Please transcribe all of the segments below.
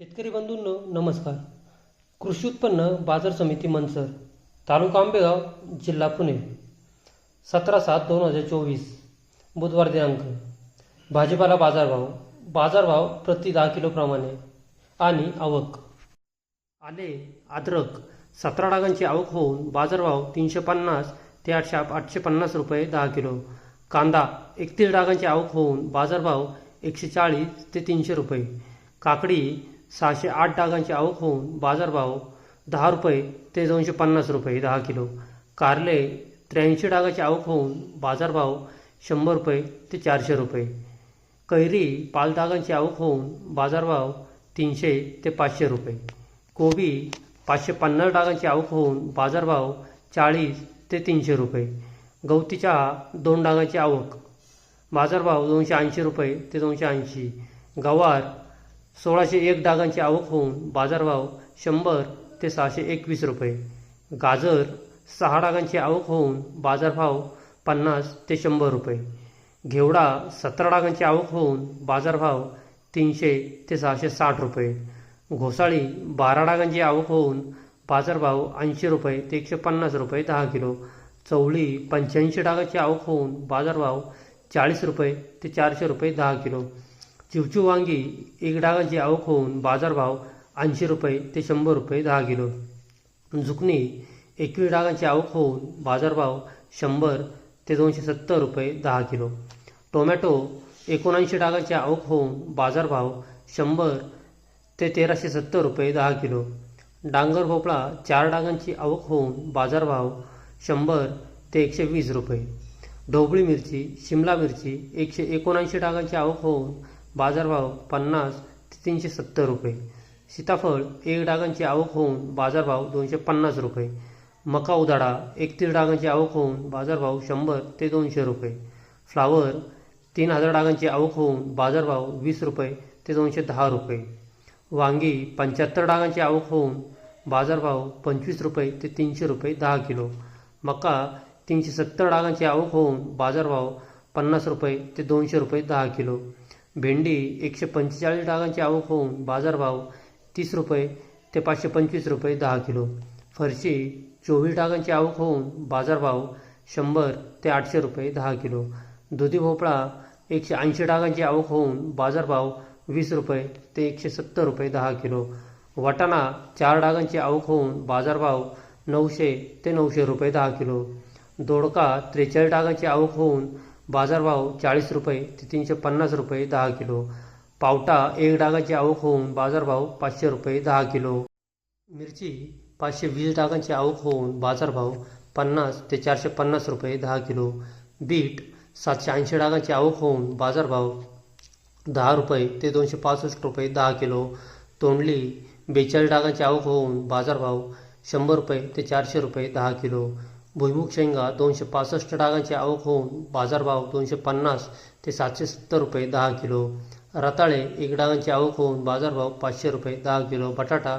शेतकरी बंधूंनो नमस्कार. कृषी उत्पन्न बाजार समिती मनसर तालुका आंबेगाव जिल्हा पुणे. सतरा सात दोन हजार चोवीस बुधवार दिनांक. भाजीपाला बाजारभाव बाजारभाव प्रति दहा किलोप्रमाणे आणि आवक. आले अद्रक. सतरा डागांची आवक होऊन बाजारभाव तीनशे पन्नास ते आठशे आठशे पन्नास रुपये दहा किलो. कांदा एकतीस डागांची आवक होऊन बाजारभाव एकशे चाळीस ते तीनशे रुपये. काकडी सहाशे आठ डागांची आवक होऊन बाजारभाव दहा रुपये ते दोनशे पन्नास रुपये दहा किलो. कारले त्र्याऐंशी डागाची आवक होऊन बाजारभाव शंभर रुपये ते चारशे रुपये. कैरी पाच डागांची आवक होऊन बाजारभाव तीनशे ते पाचशे रुपये. कोबी पाचशे पन्नास डागांची आवक होऊन बाजारभाव चाळीस ते तीनशे रुपये. गवती चहा दोन डागांची आवक. बाजारभाव दोनशे ऐंशी रुपये ते दोनशे ऐंशी. गवार सोळाशे एक डागांची आवक होऊन बाजारभाव शंभर ते सहाशे एकवीस रुपये. गाजर सहा डागांची आवक होऊन बाजारभाव पन्नास ते शंभर रुपये. घेवडा सतरा डागांची आवक होऊन बाजारभाव तीनशे ते सहाशे साठ रुपये. घोसाळी बारा डागांची आवक होऊन बाजारभाव ऐंशी रुपये ते एकशे पन्नास रुपये दहा किलो. चवळी पंच्याऐंशी डागाची आवक होऊन बाजारभाव चाळीस रुपये ते चारशे रुपये दहा किलो. चिवचिव वांगी एक डागाची आवक होऊन बाजारभाव ऐंशी रुपये ते शंभर रुपये दहा किलो. झुकणी एकवीस डागांची आवक होऊन बाजारभाव शंभर ते दोनशे सत्तर रुपये दहा किलो. टोमॅटो एकोणऐंशी डागांची आवक होऊन बाजारभाव शंभर ते तेराशे सत्तर रुपये दहा किलो. डांगर भोपळा चार डागांची आवक होऊन बाजारभाव शंभर ते एकशे वीस रुपये. ढोबळी मिरची शिमला मिरची एकशे एकोणऐंशी डागांची आवक होऊन बाजारभाव पन्नास ते तीनशे सत्तर रुपये. सीताफळ एक डागांची आवक होऊन बाजारभाव दोनशे पन्नास रुपये. मका उदाडा एकतीस डागांची आवक होऊन बाजारभाव शंभर ते दोनशे रुपये. फ्लावर तीन हजार डागांची आवक होऊन बाजारभाव वीस रुपये ते दोनशे दहा रुपये. वांगी पंच्याहत्तर डागांची आवक होऊन बाजारभाव पंचवीस रुपये ते तीनशे रुपये दहा किलो. मका तीनशे सत्तर डागांची आवक होऊन बाजारभाव पन्नास रुपये ते दोनशे रुपये दहा किलो. भेंडी एकशे पंचेचाळीस डागांची आवक होऊन बाजारभाव तीस रुपये ते पाचशे पंचवीस रुपये दहा किलो. फरशी चोवीस डागांची आवक होऊन बाजारभाव शंभर ते आठशे रुपये दहा किलो. दुधी भोपळा एकशे ऐंशी डागांची आवक होऊन बाजारभाव वीस रुपये ते एकशे सत्तर रुपये दहा किलो. वाटाणा चार डागांची आवक होऊन बाजारभाव नऊशे ते नऊशे रुपये दहा किलो. दोडका त्रेचाळीस डागांची आवक होऊन बाजारभाव चाळीस रुपये ते तीनशे पन्नास रुपये दहा किलो. पावटा एक डागाची आवक होऊन बाजारभाव पाचशे रुपये दहा किलो. मिरची पाचशे वीस डागांची आवक होऊन बाजारभाव पन्नास ते चारशे पन्नास रुपये दहा किलो. बीट सातशे ऐंशी डागांची आवक होऊन बाजारभाव दहा रुपये ते दोनशे पासष्ट रुपये दहा किलो. तोंडली बेचाळीस डागांची आवक होऊन बाजारभाव शंभर रुपये ते चारशे रुपये दहा किलो. भुईमुग शेंगा दोनशे पासष्ट डागांची आवक होऊन बाजारभाव दोनशे पन्नास ते सातशे सत्तर रुपये दहा किलो. रताळे एक डागांची आवक होऊन बाजारभाव पाचशे रुपये दहा किलो. बटाटा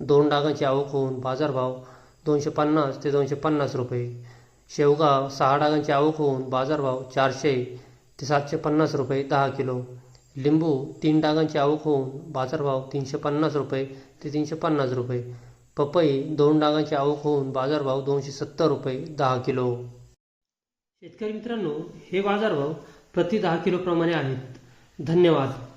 दोन डागांची आवक होऊन बाजारभाव दोनशे पन्नास ते दोनशे पन्नास रुपये. शेवगा सहा डागांची आवक होऊन बाजारभाव चारशे ते सातशे पन्नास रुपये दहा किलो. लिंबू तीन डागांची आवक होऊन बाजारभाव तीनशे पन्नास रुपये ते तीनशे पन्नास रुपये. पपई दोन डागांची आवक होऊन बाजारभाव दोनशे सत्तर रुपये दहा किलो. शेतकरी मित्रांनो हे बाजारभाव प्रति दहा किलोप्रमाणे आहेत. धन्यवाद.